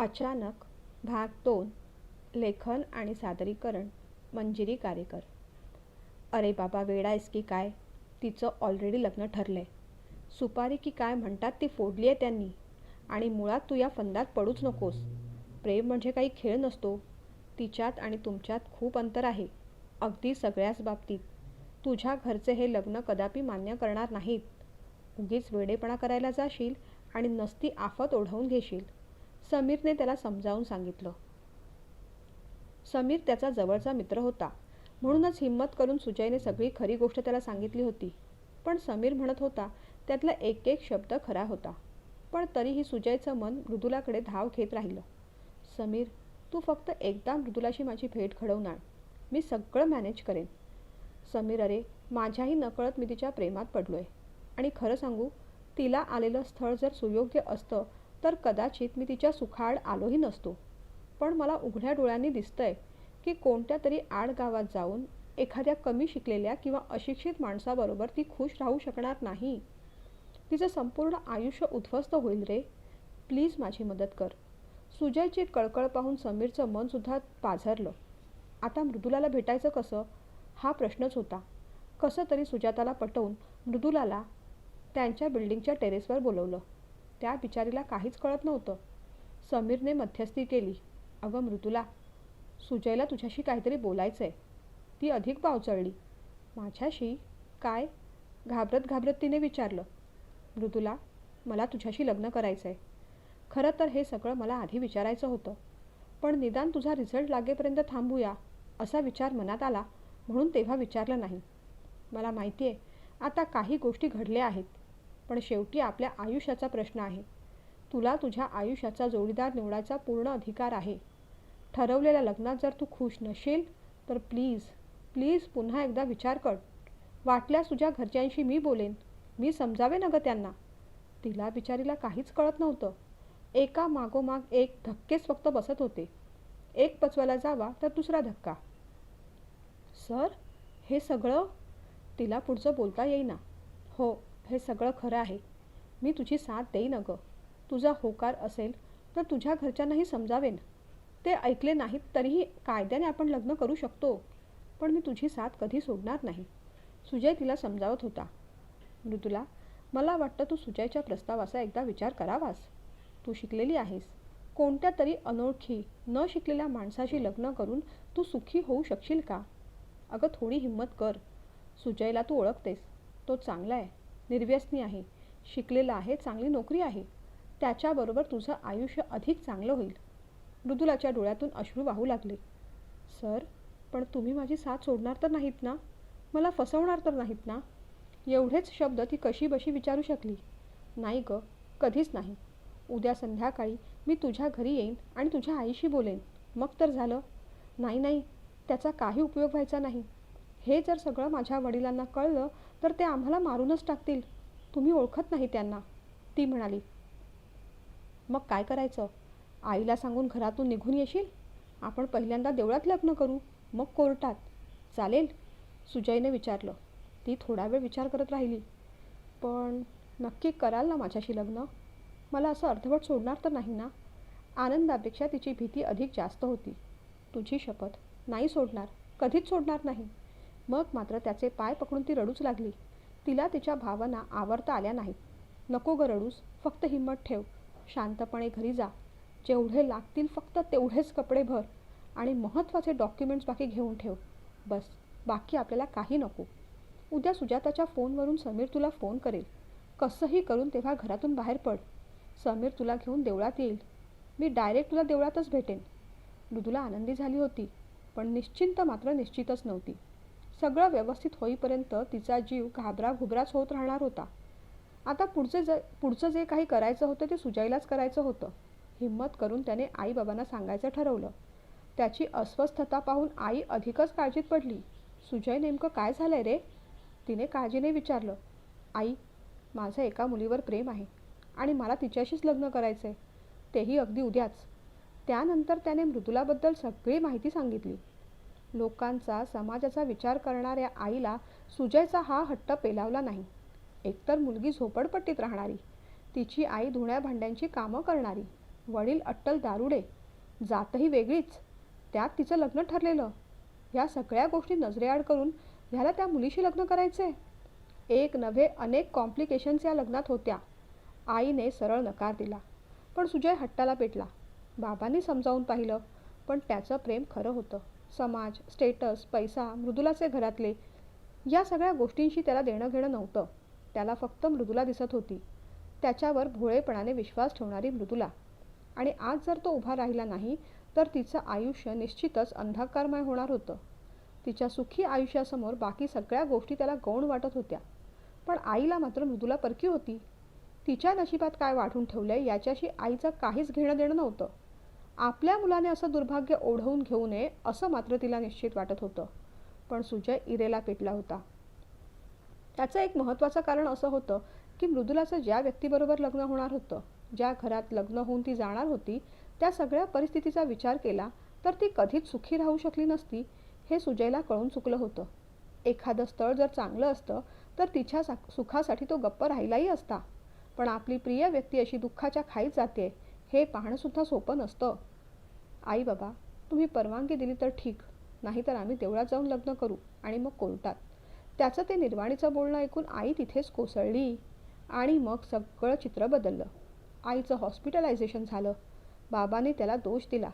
अचानक भाग दोन लेखन आणि सादरीकरण मंजिरी कारेकर. अरे बाबा वेडा आहेस की काय? तिचं ऑलरेडी लग्न ठरलंय. सुपारी की काय म्हणतात ती फोडली आहे त्यांनी. आणि मुळात तू या फंदात पडूच नकोस. प्रेम म्हणजे काही खेळ नसतो. तिच्यात आणि तुमच्यात खूप अंतर आहे. अगदी सगळ्याच बाबतीत. तुझ्या घरचे हे लग्न कदापि मान्य करणार नाहीत. उगीच वेडेपणा करायला जाशील आणि नसती आफत ओढवून घेशील. समीरने त्याला समजावून सांगितलं. समीर त्याचा जवळचा मित्र होता. म्हणूनच हिंमत करून सुजयने सगळी खरी गोष्ट त्याला सांगितली होती. पण समीर म्हणत होता त्यातला एक एक शब्द खरा होता. पण तरीही सुजयचं मन मृदुलाकडे धाव घेत राहिलं. समीर तू फक्त एकदा मृदुलाशी माझी भेट घडवणार. मी सगळं मॅनेज करेन. समीर अरे माझ्याही नकळत मी तिच्या प्रेमात पडलो आहे आणि खरं सांगू तिला आलेलं स्थळ जर सुयोग्य असतं तर कदाचित मी तिच्या सुखाड आलोही नसतो. पण मला उघड्या डोळ्यांनी दिसतंय की कोणत्या तरी आडगावात जाऊन एखाद्या कमी शिकलेल्या किंवा अशिक्षित माणसाबरोबर ती खुश राहू शकणार नाही. तिचं संपूर्ण आयुष्य उद्ध्वस्त होईल रे. प्लीज माझी मदत कर. सुजयची कळकळ पाहून समीरचं मनसुद्धा पाझरलं. आता मृदुलाला भेटायचं कसं? हा प्रश्नच होता. कसं तरी सुजाताला पटवून मृदुलाला त्यांच्या बिल्डिंगच्या टेरेसवर बोलवलं. त्या बिचारीला काहीच कळत नव्हतं. समीरने मध्यस्थी केली. अगं मृदुला सुजयला तुझ्याशी काहीतरी बोलायचं आहे ती अधिक पावचळली. माझ्याशी? काय? घाबरत घाबरत तिने विचारलं. मृदुला मला तुझ्याशी लग्न करायचं आहे खरं तर हे सगळं मला आधी विचारायचं होतं. पण निदान तुझा रिझल्ट लागेपर्यंत थांबूया असा विचार मनात आला म्हणून तेव्हा विचारलं नाही. मला माहिती आहे आता काही गोष्टी घडल्या आहेत. पण शेवटी आपल्या आयुष्याचा प्रश्न आहे. तुला तुझ्या आयुष्याचा जोडीदार निवडायचा पूर्ण अधिकार आहे. ठरवलेल्या लग्नात जर तू खुश नसेल तर प्लीज प्लीज पुन्हा एकदा विचार कर. वाटल्यास तुझ्या घरच्यांशी मी बोलेन. मी समजावे ना त्यांना? तिला बिचारीला काहीच कळत नव्हतं. एका मागोमाग एक धक्केच फक्त बसत होते. एक पचवायला जावा तर दुसरा धक्का. सर हे सगळं? तिला पुढचं बोलता येईना. हो हे सगळं खरं आहे. मी तुझी साथ देईन अगं तुझा होकार असेल तर तुझ्या घरच्यांनाही समजावेन. ते ऐकले नाहीत तरीही कायद्याने आपण लग्न करू शकतो. पण मी तुझी साथ कधी सोडणार नाही. सुजय तिला समजावत होता. मृदुला मला वाटतं तू सुजयच्या प्रस्तावाचा एकदा विचार करावास. तू शिकलेली आहेस. कोणत्या तरी अनोळखी न शिकलेल्या माणसाशी लग्न करून तू सुखी होऊ शकशील का? अगं थोडी हिंमत कर. सुजयला तू ओळखतेस. तो चांगला आहे. निर्व्यसनी आहे. शिकलेला आहे चांगली नोकरी आहे. त्याच्याबरोबर तुझं आयुष्य अधिक चांगलं होईल. मृदुलाच्या डोळ्यातून अश्रू वाहू लागले. सर पण तुम्ही माझी साथ सोडणार तर नाहीत ना? मला फसवणार तर नाहीत ना? एवढेच शब्द ती कशी बशी विचारू शकली. नाही ग कधीच नाही. उद्या संध्याकाळी मी तुझ्या घरी येईन आणि तुझ्या आईशी बोलेन. मग तर झालं. नाही नाही त्याचा काही उपयोग व्हायचा नाही. हे जर सगळं माझ्या वडिलांना कळलं तर ते आम्हाला मारूनच टाकतील. तुम्ही ओळखत नाही त्यांना. ती म्हणाली मग काय करायचं? आईला सांगून घरातून निघून येशील? आपण पहिल्यांदा देवळात लग्न करू मग कोर्टात. चालेल. सुजयने विचारलं. ती थोडा वेळ विचार करत राहिली. पण नक्की कराल ना माझ्याशी लग्न? मला असं अर्धवट सोडणार तर नाही ना? आनंदापेक्षा तिची भीती अधिक जास्त होती. तुझी शपथ नाही सोडणार. कधीच सोडणार नाही. मग मात्र त्याचे पाय पकडून ती रडूच लागली. तिला तिच्या भावना आवरता आल्या नाहीत. नको ग रडूस फक्त हिंमत ठेव. शांतपणे घरी जा. जेवढे लागतील फक्त तेवढेच कपडे भर आणि महत्त्वाचे डॉक्युमेंट्स बाकी घेऊन ठेव. बस बाकी आपल्याला काही नको. उद्या सुजाताच्या फोनवरून समीर तुला फोन करेल. कसंही करून तेव्हा घरातून बाहेर पड. समीर तुला घेऊन देवळात येईल. मी डायरेक्ट तुला देवळातच भेटेन. मृदुला आनंदी झाली होती पण निश्चिंत मात्र निश्चितच नव्हती. सगळं व्यवस्थित होईपर्यंत तिचा जीव घाबरा घुबराच होत राहणार होता. आता पुढचे ज पुढचं जे काही करायचं होतं ते सुजाईलाच करायचं होतं. हिंमत करून त्याने आईबाबांना सांगायचं ठरवलं. त्याची अस्वस्थता पाहून आई अधिकच काळजीत पडली. सुजय नेमकं काय झालंय रे? तिने काळजीने विचारलं. आई माझं एका मुलीवर प्रेम आहे आणि मला तिच्याशीच लग्न करायचं आहे तेही अगदी उद्याच. त्यानंतर त्याने मृदुलाबद्दल सगळी माहिती सांगितली. लोकांचा समाजाचा विचार करणाऱ्या आईला सुजयचा हा हट्ट पेलावला नाही. एकतर मुलगी झोपडपट्टीत राहणारी तिची आई धुण्या भांड्यांची कामं करणारी वडील अट्टल दारुडे जातही वेगळीच त्यात तिचं लग्न ठरलेलं ह्या सगळ्या गोष्टी नजरेआड करून ह्याला त्या मुलीशी लग्न करायचे एक नव्हे अनेक कॉम्प्लिकेशन्स या लग्नात होत्या. आईने सरळ नकार दिला पण सुजय हट्टाला पेटला. बाबांनी समजावून पाहिलं पण त्याचं प्रेम खरं होतं. समाज स्टेटस पैसा मृदुलाचे घरातले या सगळ्या गोष्टींशी त्याला देणं घेणं नव्हतं. त्याला फक्त मृदुला दिसत होती. त्याच्यावर भोळेपणाने विश्वास ठेवणारी मृदुला. आणि आज जर तो उभा राहिला नाही तर तिचं आयुष्य निश्चितच अंधकारमय होणार होतं. तिच्या सुखी आयुष्यासमोर बाकी सगळ्या गोष्टी त्याला गौण वाटत होत्या. पण आईला मात्र मृदुला परकी होती. तिच्या नशिबात काय वाढून ठेवलंय याच्याशी आईचं काहीच घेणं देणं नव्हतं. आपल्या मुलाने असं दुर्भाग्य ओढवून घेऊ नये असं मात्र तिला निश्चित वाटत होतं. पण सुजय इरेला पेटला होता. त्याचं एक महत्त्वाचं कारण असं होतं की मृदुलाचं ज्या व्यक्तीबरोबर लग्न होणार होतं ज्या घरात लग्न होऊन ती जाणार होती त्या सगळ्या परिस्थितीचा विचार केला तर ती कधीच सुखी राहू शकली नसती हे सुजयला कळून चुकलं होतं. एखादं स्थळ जर चांगलं असतं तर तिच्या सा सुखासाठी तो गप्प राहिलाही असता. पण आपली प्रिय व्यक्ती अशी दुःखाच्या खाईत जाते हे पाहणंसुद्धा सोपं नसतं. आई बाबा तुम्ही परवानगी दिली तर ठीक नाहीतर आम्ही देवळात जाऊन लग्न करू आणि मग कोर्टात. त्याचं ते निर्वाणीचं बोलणं ऐकून आई तिथेच कोसळली आणि मग सगळं चित्र बदललं. आईचं हॉस्पिटलायझेशन झालं. बाबाने त्याला दोष दिला.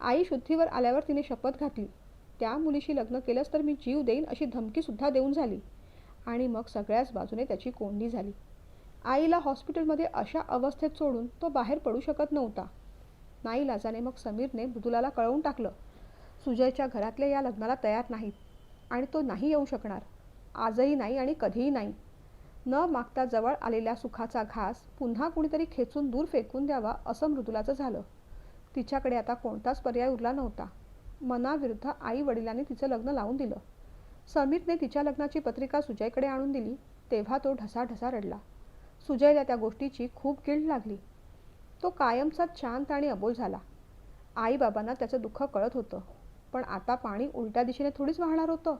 आई शुद्धीवर आल्यावर तिने शपथ घातली. त्या मुलीशी लग्न केलंच तर मी जीव देईन अशी धमकीसुद्धा देऊन झाली. आणि मग सगळ्याच बाजूने त्याची कोंडी झाली. आईला हॉस्पिटलमध्ये अशा अवस्थेत सोडून तो बाहेर पडू शकत नव्हता. नाही लाजाने मग समीरने मृदुलाला कळवून टाकलं सुजयच्या घरातले या लग्नाला तयार नाहीत आणि तो नाही येऊ शकणार. आजही नाही आणि कधीही नाही न मागता जवळ आलेल्या सुखाचा घास पुन्हा कुणीतरी खेचून दूर फेकून द्यावा असं मृदुलाचं झालं. तिच्याकडे आता कोणताच पर्याय उरला नव्हता. मनाविरुद्ध आई वडिलांनी तिचं लग्न लावून दिलं. समीरने तिच्या लग्नाची पत्रिका सुजयकडे आणून दिली तेव्हा तो ढसाढसा रडला. सुजयला त्या गोष्टीची खूप गिल्ट लागली. तो कायमचाच शांत आणि अबोल झाला. आईबाबांना त्याचं दुःख कळत होतं पण आता पाणी उलट्या दिशेने थोडीच वाहणार होतं.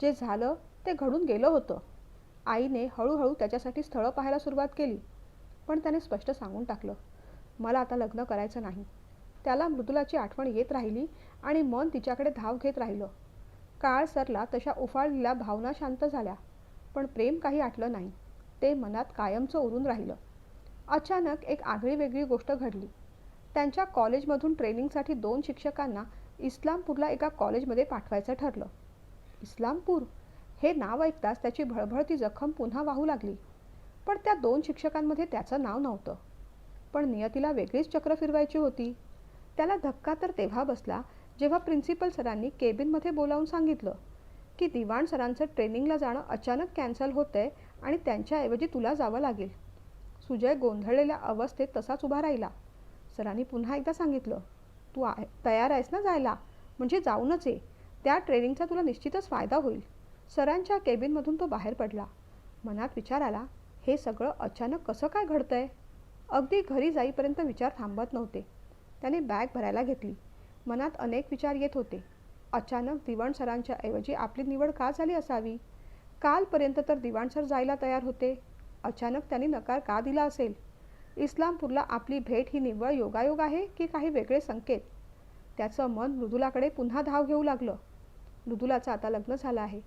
जे झालं ते घडून गेलं होतं. आईने हळूहळू त्याच्यासाठी स्थळं पाहायला सुरुवात केली पण त्याने स्पष्ट सांगून टाकलं मला आता लग्न करायचं नाही. त्याला मृदुलाची आठवण येत राहिली आणि मन तिच्याकडे धाव घेत राहिलं. काळ सरला तशा उफाळलेल्या भावना शांत झाल्या पण प्रेम काही आटलं नाही. ते मनात कायमचं उरून राहिलं. अचानक एक आगळी वेगळी गोष्ट घडली. त्यांच्या कॉलेजमधून ट्रेनिंगसाठी दोन शिक्षकांना इस्लामपूरला एका कॉलेजमध्ये पाठवायचं ठरलं. इस्लामपूर? हे नाव ऐकताच त्याची भळभळती जखम पुन्हा वाहू लागली. पण त्या दोन शिक्षकांमध्ये त्याचं नाव नव्हतं. पण नियतीला वेगळीच चक्र फिरवायची होती. त्याला धक्का तर तेव्हा बसला जेव्हा प्रिन्सिपल सरांनी केबिनमध्ये बोलावून सांगितलं की दिवाण सरांचं ट्रेनिंगला जाणं अचानक कॅन्सल होतंय आणि त्यांच्याऐवजी तुला जावं लागेल. सुजय गोंधळलेल्या अवस्थेत तसाच उभा राहिला. सरांनी पुन्हा एकदा सांगितलं तू आहे तयार आहेस ना जायला? म्हणजे जाऊनच ये. त्या ट्रेनिंगचा तुला निश्चितच फायदा होईल. सरांच्या केबिनमधून तो बाहेर पडला. मनात विचार आला हे सगळं अचानक कसं काय घडतंय? अगदी घरी जाईपर्यंत विचार थांबत नव्हते. त्याने बॅग भरायला घेतली. मनात अनेक विचार येत होते. अचानक दिवाण सरांच्या ऐवजी आपली निवड का झाली असावी? कालपर्यंत तर दिवाण सर जायला तयार होते. अचानक त्यांनी नकार का दिला असेल? इस्लामपूरला आपली भेट ही निव्वळ योगायोग आहे की काही वेगळे संकेत? त्याचं मन मृदुलाकडे पुन्हा धाव घेऊ लागलं. मृदुलाचं आता लग्न झालं आहे.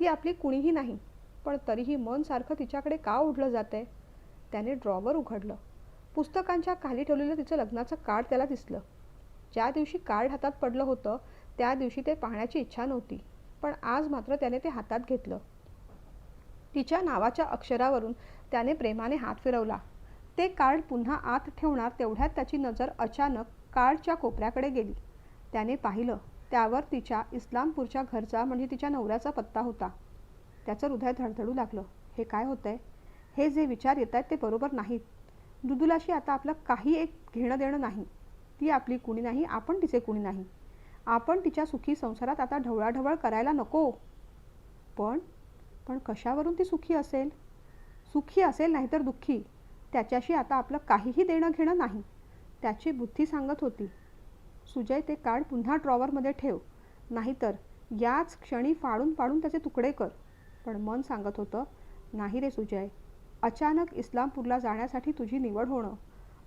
ती आपली कुणीही नाही पण तरीही मन सारखं तिच्याकडे का ओढलं जातंय? त्याने ड्रॉवर उघडलं. पुस्तकांच्या खाली ठेवलेलं तिचं लग्नाचं कार्ड त्याला दिसलं. ज्या दिवशी कार्ड हातात पडलं होतं त्या दिवशी ते पाहण्याची इच्छा नव्हती पण आज मात्र त्याने ते हातात घेतलं. तिच्या नावाच्या अक्षरावरून त्याने प्रेमाने हात फिरवला. ते कार्ड पुन्हा आत ठेवणार तेवढ्यात त्याची नजर अचानक कार्डच्या कोपऱ्याकडे गेली. त्याने पाहिलं त्यावर तिच्या इस्लामपूरच्या घरचा म्हणजे तिच्या नवऱ्याचा पत्ता होता. त्याचं हृदय धडधडू लागलं. हे काय होतंय? हे जे विचार येत आहेत ते बरोबर नाहीत. दुदुलाशी आता आपलं काही एक घेणं देणं नाही. ती आपली कुणी नाही आपण तिचे कुणी नाही. आपण तिच्या सुखी संसारात आता ढवळाढवळ करायला नको. पण पण कशावरून ती सुखी असेल? सुखी असेल नाहीतर दुःखी. त्याच्याशी आता आपलं काहीही देणं घेणं नाही. त्याची बुद्धी सांगत होती. सुजय ते कार्ड पुन्हा ड्रॉवरमध्ये ठेव. नाहीतर याच क्षणी फाडून फाडून त्याचे तुकडे कर. पण मन सांगत होतं नाही रे सुजय अचानक इस्लामपूरला जाण्यासाठी तुझी निवड होणं.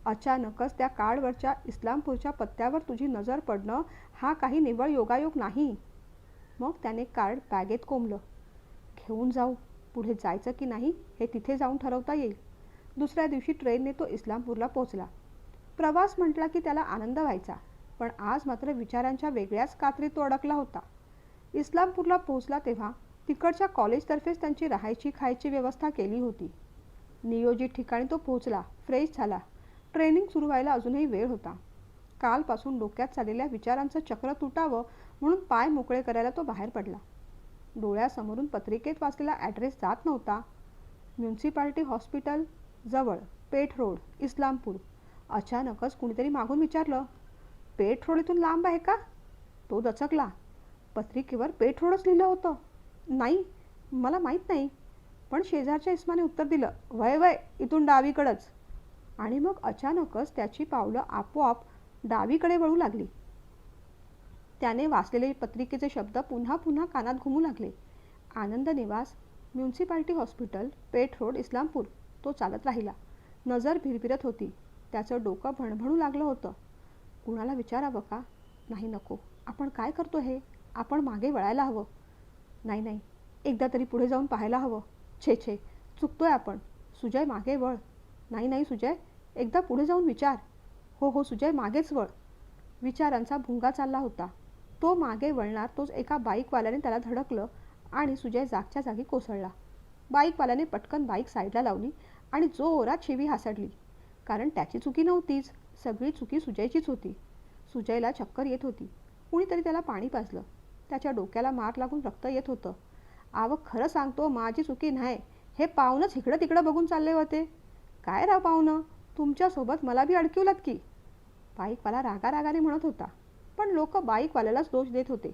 अचानकच त्या कार्डवरच्या इस्लामपूरच्या पत्त्यावर तुझी नजर पडणं हा काही निव्वळ योगायोग नाही. मग त्याने कार्ड बॅगेत कोंबलं. घेऊन जाऊ. पुढे जायचं की नाही हे तिथे जाऊन ठरवता येईल. दुसऱ्या दिवशी ट्रेनने तो इस्लामपूरला पोचला प्रवास म्हटला की त्याला आनंद व्हायचा पण आज मात्र विचारांच्या वेगळ्याच कात्रीत तो अडकला होता. इस्लामपूरला पोहोचला तेव्हा तिकडच्या कॉलेजतर्फेच त्यांची राहायची खायची व्यवस्था केली होती. नियोजित ठिकाणी तो पोहोचला फ्रेश झाला. ट्रेनिंग सुरू व्हायला अजूनही वेळ होता. कालपासून डोक्यात चाललेल्या विचारांचं चक्र तुटावं म्हणून पाय मोकळे करायला तो बाहेर पडला. डोळ्यासमोरून पत्रिकेत वाचलेला ॲड्रेस जात नव्हता. म्युन्सिपाल्टी हॉस्पिटल जवळ पेठ रोड इस्लामपूर. अचानकच कुणीतरी मागून विचारलं पेठ रोड इथून लांब आहे का? तो दचकला. पत्रिकेवर पेठ रोडच लिहिलं होतं. नाही मला माहीत नाही. पण शेजारच्या इस्माने उत्तर दिलं वय वय इथून डावीकडंच. आणि मग अचानकच त्याची पावलं आपोआप डावीकडे वळू लागली. त्याने वाचलेले पत्रिकेचे शब्द पुन्हा पुन्हा कानात घुमू लागले. Anand Niwas municipality hospital Peth road Islampur तो चालत राहिला. नजर भिरभिरत होती. त्याचं डोकं भणभणू लागलं होतं. कुणाला विचारावं का? नाही नको. आपण काय करतो हे? आपण मागे वळायला हवं. नाही नाही. एकदा तरी पुढे जाऊन पाहायला हवं. छे छे. चुकतोय आपण. सुजय मागे वळ. नाही नाही सुजय एकदा पुढे जाऊन विचार. हो हो सुजय मागेच वळ. विचारांचा भुंगा चालला होता. तो मागे वळणार तोच एका बाईकवाल्याने त्याला धडकलं आणि सुजय जागच्या जागी कोसळला. बाईकवाल्याने पटकन बाईक साईडला लावली आणि जोरात शिवी हासडली. कारण त्याची चुकी नव्हतीच सगळी चुकी सुजयचीच होती. सुजयला चक्कर येत होती. कुणीतरी त्याला पाणी पाजलं. त्याच्या डोक्याला मार लागून रक्त येत होतं. आव खरं सांगतो माझी चुकी नाही. हे पाहूनच इकडं तिकडं बघून चालले होते. काय राव पाहुणं? तुमच्यासोबत मला बी अडकिवलात की. बाईकवाला रागा रागाने म्हणत होता पण लोक बाईकवाल्यालाच दोष देत होते.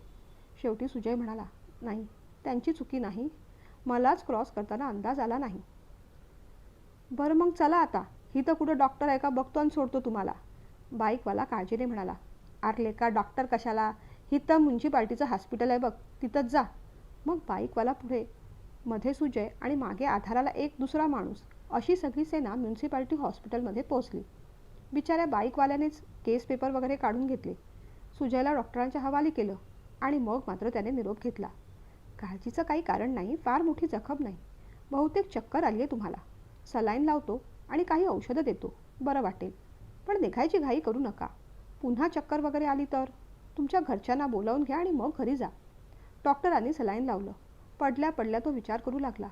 शेवटी सुजय म्हणाला नाही त्यांची चुकी नाही. मलाच क्रॉस करताना अंदाज आला नाही. बरं मग चला आता. ही तर कुठं डॉक्टर आहे का बघतो आणि सोडतो तुम्हाला. बाईकवाला काळजीने म्हणाला आरले का डॉक्टर कशाला? ही तर म्युन्सिपाल्टीचं हॉस्पिटल आहे बघ तिथंच जा. मग बाईकवाला पुढे मध्ये सुजय आणि मागे आधाराला एक दुसरा माणूस. अशी सगळी सेना म्युन्सिपाल्टी हॉस्पिटलमध्ये पोहोचली. बिचाऱ्या बाईकवाल्यानेच केस पेपर वगैरे काढून घेतले. सुजयला डॉक्टरांच्या हवाली केलं आणि मग मात्र त्याने निरोप घेतला. काळजीचं काही कारण नाही फार मोठी जखम नाही. बहुतेक चक्कर आली आहे तुम्हाला. सलाईन लावतो आणि काही औषधं देतो. बरं वाटेल. पण निघायची घाई करू नका. पुन्हा चक्कर वगैरे आली तर? तुमच्या घरच्यांना बोलावून घ्या आणि मग घरी जा. डॉक्टरांनी सलाईन लावलं. पडल्या पडल्या तो विचार करू लागला.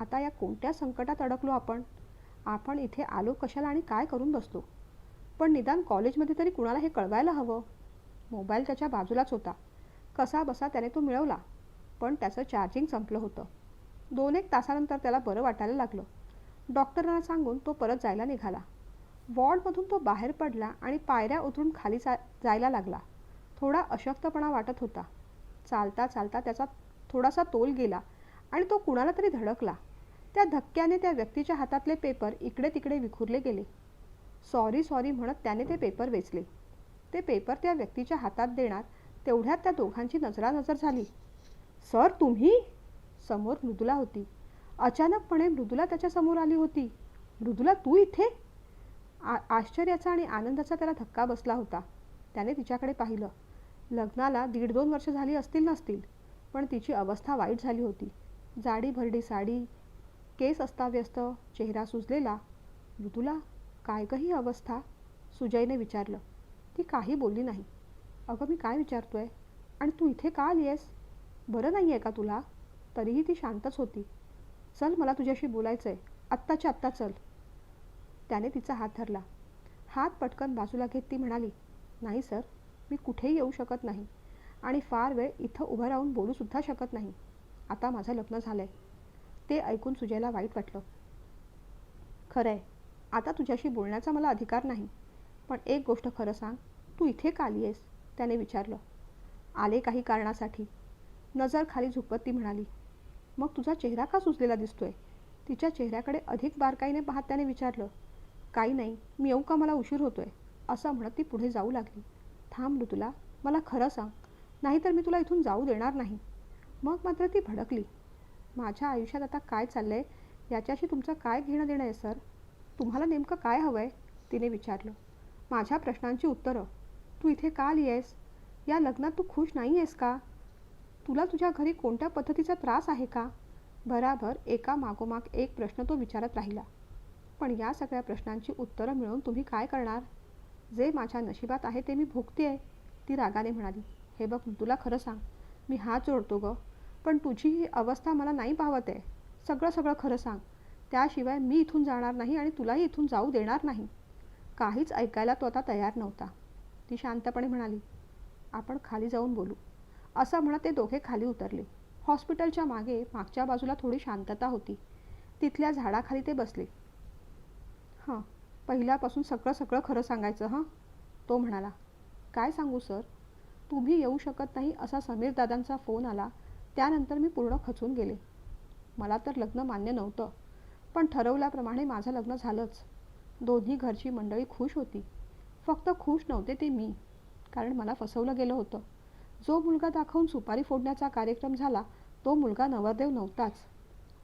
आता या कोणत्या संकटात अडकलो आपण? आपण इथे आलो कशाला आणि काय करून बसतो पण निदान कॉलेजमध्ये तरी कुणाला हे कळवायला हवं? मोबाईल त्याच्या बाजूलाच होता. कसा बसा त्याने तो मिळवला. पण त्याचं चार्जिंग संपलं होतं. दोन एक तासानंतर त्याला बरं वाटायला लागलं. डॉक्टरांना सांगून तो परत जायला निघाला. वॉर्डमधून तो बाहेर पडला आणि पायऱ्या उतरून खाली जा जायला लागला. थोडा अशक्तपणा वाटत होता. चालता चालता त्याचा थोडासा तोल गेला आणि तो कुणाला तरी धडकला. त्या धक्क्याने त्या व्यक्तीच्या हातातले पेपर इकडे तिकडे विखुरले गेले. सॉरी सॉरी म्हणत त्याने ते पेपर वेचले. ते पेपर त्या व्यक्तीच्या हातात देणार तेवढ्यात त्या दोघांची नजरानजर झाली. सर तुम्ही? समोर मृदुला होती. अचानकपणे मृदुला त्याच्यासमोर आली होती. मृदुला तू इथे? आ आश्चर्याचा आणि आनंदाचा त्याला धक्का बसला होता. त्याने तिच्याकडे पाहिलं. लग्नाला दीड दोन वर्ष झाली असतील नसतील पण तिची अवस्था वाईट झाली होती. जाडी भरडी साडी केस अस्ताव्यस्त चेहरा सुजलेला. मृदुला काय काही अवस्था? सुजयने विचारलं. ती काही बोलली नाही. अगं मी काय विचारतोय? आणि तू इथे का आली आहेस बरं नाही आहे का तुला? तरीही ती शांतच होती. चल मला तुझ्याशी बोलायचं आहे आत्ताच्या आत्ता चल. त्याने तिचा हात धरला. हात पटकन बाजूला घेत ती म्हणाली नाही सर मी कुठेही येऊ शकत नाही आणि फार वेळ इथं उभं राहून बोलूसुद्धा शकत नाही. आता माझं लग्न झालं आहे ते ऐकून सुजयला वाईट वाटलं. खरं आहे आता तुझ्याशी बोलण्याचा मला अधिकार नाही. पण एक गोष्ट खरं सांग तू इथे का आली आहेस? त्याने विचारलं. आले काही कारणासाठी. नजर खाली झुकत ती म्हणाली मग तुझा चेहरा का सुचलेला दिसतोय? तिच्या चेहऱ्याकडे अधिक बारकाईने पाहत त्याने विचारलं काही नाही मी येऊ का? मला उशीर होतोय. असं म्हणत ती पुढे जाऊ लागली. थांब तुला मला खरं सांग नाहीतर मी तुला इथून जाऊ देणार नाही. मग मात्र ती भडकली. माझ्या आयुष्यात आता काय चाललं आहे याच्याशी तुमचं काय घेणं देणं आहे सर? तुम्हाला नेमकं काय हवं आहे तिने विचारलं. माझ्या प्रश्नांची उत्तरं. तू इथे का आली आहेस या लग्नात तू खुश नाही आहेस का? तुला तुझ्या घरी कोणत्या पद्धतीचा त्रास आहे का? बराबर एका मागोमाग एक प्रश्न तो विचारत राहिला. पण या सगळ्या प्रश्नांची उत्तरं मिळवून तुम्ही काय करणार? जे माझ्या नशिबात आहे ते मी भोगते आहे ती रागाने म्हणाली. हे बघ तुला खरं सांग. मी हात जोडतो गं. पण तुझी ही अवस्था मला नाही पावत आहे. सगळं सगळं खरं सांग. त्याशिवाय मी इथून जाणार नाही आणि तुलाही इथून जाऊ देणार नाही. काहीच ऐकायला तो आता तयार नव्हता. ती शांतपणे म्हणाली आपण खाली जाऊन बोलू. असं म्हणत ते दोघे खाली उतरले. हॉस्पिटलच्या मागे मागच्या बाजूला थोडी शांतता होती. तिथल्या झाडाखाली ते बसले. हां पहिल्यापासून सगळं सगळं खरं सांगायचं हां? तो म्हणाला. काय सांगू सर? तुम्ही येऊ शकत नाही असा समीर दादांचा फोन आला त्यानंतर मी पूर्ण खचून गेले. मला तर लग्न मान्य नव्हतं पण ठरवल्याप्रमाणे माझं लग्न झालंच. दोन्ही घरची मंडळी खुश होती. फक्त खुश नव्हते ते मी कारण मला फसवलं गेलं होतं. जो मुलगा दाखवून सुपारी फोडण्याचा कार्यक्रम झाला तो मुलगा नवरदेव नव्हताच.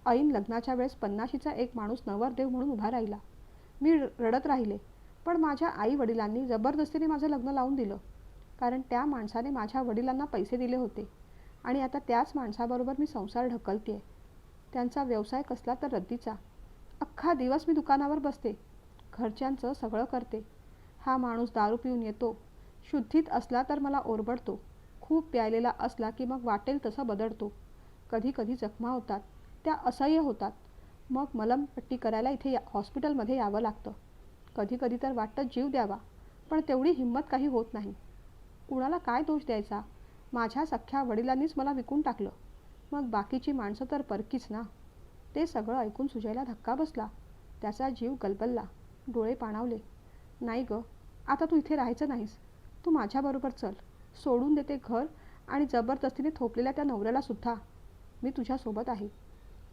ऐन लग्नाच्या वेळेस पन्नाशीचा एक माणूस नवरदेव म्हणून उभा राहिला. मी रडत राहिले पण माझ्या आई वडिलांनी जबरदस्तीने माझं लग्न लावून दिलं कारण त्या माणसाने माझ्या वडिलांना पैसे दिले होते. आणि आता त्याच माणसाबरोबर मी संसार ढकलते त्यांचा व्यवसाय कसला तर रद्दीचा. अख्खा दिवस मी दुकानावर बसते. घरच्यांचं सगळं करते. हा माणूस दारू पिऊन येतो. शुद्धीत असला तर मला ओरबडतो. खूप प्यायलेला असला की मग वाटेल तसं बदडतो. कधी कधी जखमा होतात. त्या असह्य होतात. मग मलमपट्टी करायला इथे या हॉस्पिटलमध्ये यावं लागतं. कधी कधी तर वाटतं जीव द्यावा पण तेवढी हिंमत काही होत नाही. कुणाला काय दोष द्यायचा? माझ्या सख्ख्या वडिलांनीच मला विकून टाकलं. मग बाकीची माणसं तर परकीच ना. ते सगळं ऐकून सुजयला धक्का बसला. त्याचा जीव गलबलला. डोळे पाणावले. नाही गं आता तू इथे राहायचं नाहीस. तू माझ्याबरोबर चल. सोडून देते घर आणि जबरदस्तीने थोपलेल्या त्या नवऱ्याला सुद्धा. मी तुझ्यासोबत आहे.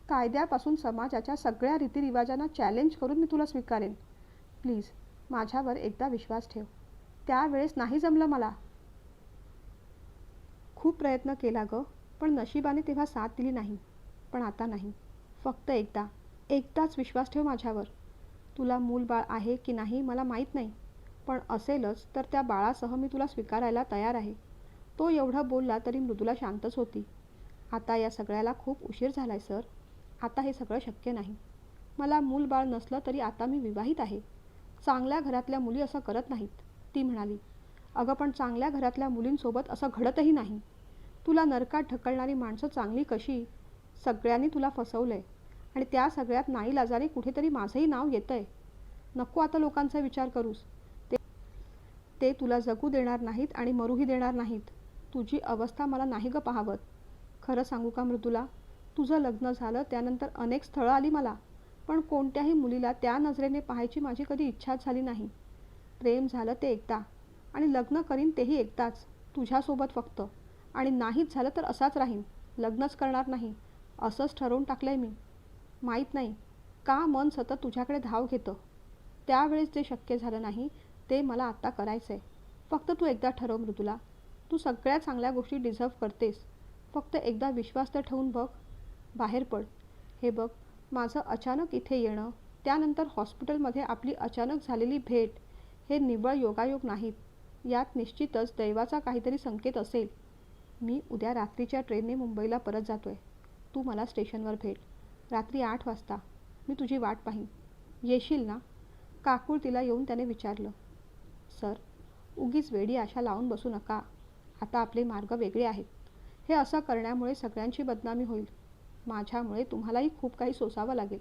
कायद्यापासून समाजाच्या सगळ्या रीतिरिवाजांना चॅलेंज करून मी तुला स्वीकारेन. प्लीज माझ्यावर एकदा विश्वास ठेव. त्यावेळेस नाही जमलं मला. खूप प्रयत्न केला गं पण नशिबाने तेव्हा साथ दिली नाही. पण आता नाही. फक्त एकदा एकदाच विश्वास ठेव माझ्यावर. तुला मूल बाळ आहे की नाही मला माहीत नाही. पण असेलच तर त्या बाळासह मी तुला स्वीकारायला तयार आहे. तो एवढं बोलला तरी मृदूला शांतच होती. आता या सगळ्याला खूप उशीर झालाय सर. आता हे सगळं शक्य नाही. मला मूल बाळ नसलं तरी आता मी विवाहित आहे. चांगल्या घरातल्या मुली असं करत नाहीत ती म्हणाली. अगं पण चांगल्या घरातल्या मुलींसोबत असं घडतही नाही. तुला नरकात ढकलणारी माणसं चांगली कशी? सगळ्यांनी तुला फसवलं आहे आणि त्या सगळ्यात नाही लाजारी कुठेतरी माझंही नाव येतं आहे नको आता लोकांचा विचार करूस. ते ते तुला जगू देणार नाहीत आणि मरूही देणार नाहीत. तुझी अवस्था मला नाही गं पाहावत. खरं सांगू का मृदुला? तुझं लग्न झालं त्यानंतर अनेक स्थळं आली मला. पण कोणत्याही मुलीला त्या नजरेने पाहायची माझी कधी इच्छाच झाली नाही. प्रेम झालं ते एकदा. आणि लग्न करीन तेही एकदाच. तुझ्यासोबत फक्त. आणि नाहीच झालं तर असाच राहीन. लग्नच करणार नाही. असंच ठरवून टाकलं आहे मी. माहीत नाही. का मन सतत तुझ्याकडे धाव घेतं? त्यावेळेस जे शक्य झालं नाही ते मला आत्ता करायचं आहे फक्त तू एकदा ठरव मृदुला. तू सगळ्या चांगल्या गोष्टी डिझर्व करतेस. फक्त एकदा विश्वास तर ठेवून बघ. बाहेर पड. हे बघ माझं अचानक इथे येणं त्यानंतर हॉस्पिटलमध्ये आपली अचानक झालेली भेट हे निव्वळ योगायोग नाहीत. यात निश्चितच दैवाचा काहीतरी संकेत असेल. मी उद्या रात्रीच्या ट्रेनने मुंबईला परत जातो आहे तू मला स्टेशनवर भेट. रात्री आठ वाजता. मी तुझी वाट पाहीन. येशील ना? काकूळ तिला येऊन त्याने विचारलं. सर उगीच वेडी आशा लावून बसू नका. आता आपले मार्ग वेगळे आहेत. हे असं करण्यामुळे सगळ्यांची बदनामी होईल. माझ्यामुळे तुम्हालाही खूप काही सोसावं लागेल.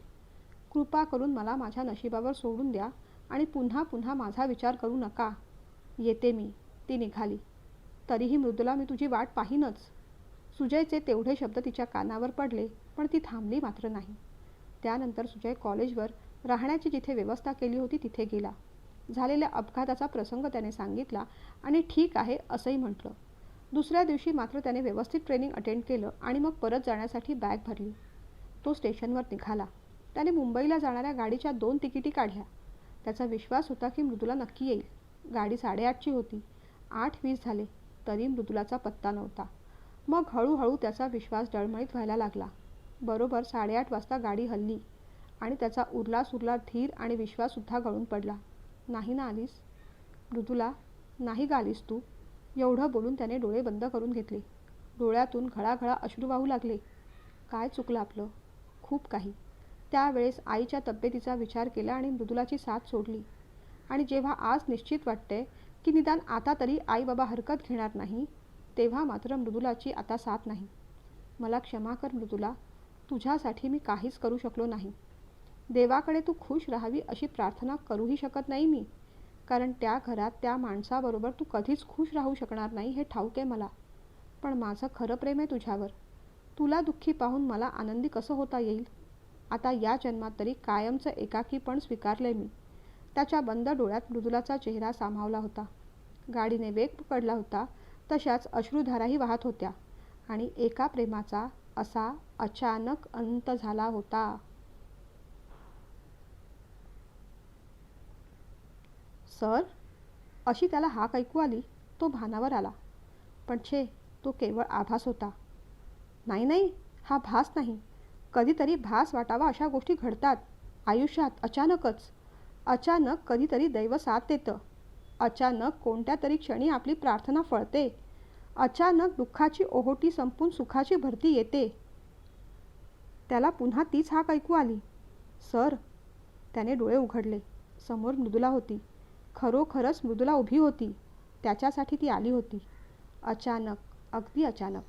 कृपा करून मला माझ्या नशिबावर सोडून द्या आणि पुन्हा पुन्हा माझा विचार करू नका. येते मी. ती निघाली. तरीही मृदुला मी तुझी वाट पाहीनच. सुजयचे तेवढे शब्द तिच्या कानावर पडले पण ती थांबली मात्र नाही. त्यानंतर सुजय कॉलेजवर राहण्याची जिथे व्यवस्था केली होती तिथे गेला. झालेल्या अपघाताचा प्रसंग त्याने सांगितला आणि ठीक आहे असंही म्हटलं. दुसऱ्या दिवशी मात्र त्याने व्यवस्थित ट्रेनिंग अटेंड केलं आणि मग परत जाण्यासाठी बॅग भरली. तो स्टेशनवर निघाला. त्याने मुंबईला जाणाऱ्या गाडीच्या दोन तिकिटी काढल्या. त्याचा विश्वास होता की मृदुला नक्की येईल. गाडी साडेआठची होती. आठ वीस झाले. तरी मृदुलाचा पत्ता नव्हता. मग हळूहळू त्याचा विश्वास डळमळीत व्हायला लागला. बरोबर साडेआठ वाजता गाडी हल्ली आणि त्याचा उरला सुरला धीर आणि विश्वाससुद्धा गळून पडला. नाही ना आलीस? मृदुला नाही गालीस आलीस तू? एवढं बोलून त्याने डोळे बंद करून घेतले. डोळ्यातून घळाघळा अश्रू वाहू लागले. काय चुकलं आपलं? खूप काही. त्यावेळेस आईच्या तब्येतीचा विचार केला आणि मृदुलाची साथ सोडली. आणि जेव्हा आज निश्चित वाटते की निदान आता तरी आई बाबा हरकत घेणार नाही तेव्हा मात्र मृदुलाची आता साथ नाही. मला क्षमा कर मृदुला तुझ्यासाठी मी काहीच करू शकलो नाही. देवाकडे तू खुश राहावी अशी प्रार्थना करूही शकत नाही मी कारण त्या घरात त्या माणसाबरोबर तू कधीच खुश राहू शकणार नाही हे ठाऊक आहे मला. पण माझं खरं प्रेम आहे तुझ्यावर. तुला दुःखी पाहून मला आनंदी कसं होता येईल? आता या जन्मात तरी कायमचं एकाकीपण स्वीकारलंय मी. त्याच्या बंद डोळ्यात मृदुलाचा चेहरा सामावला होता. गाडीने वेग पकडला होता तशाच अश्रुधाराही वाहत होत्या आणि एका प्रेमाचा असा अचानक अंत झाला होता. सर अशी त्याला हाक ऐकू आली तो भानावर आला. पण छे तो केवळ आभास होता. नाही नाही हा भास नाही. कधीतरी भास वाटावा अशा गोष्टी घडतात. आयुष्यात अचानकच अचानक कधीतरी दैव साथ देतं. अचानक कोणत्या तरी क्षणी आपली प्रार्थना फळते. अचानक दुःखाची ओहोटी संपून सुखाची भरती येते. त्याला पुन्हा तीच हाक ऐकू आली. सर त्याने डोळे उघडले. समोर मृदुला होती. खरोखरच मृदुला उभी होती. त्याच्यासाठी ती आली होती. अचानक अगदी अचानक.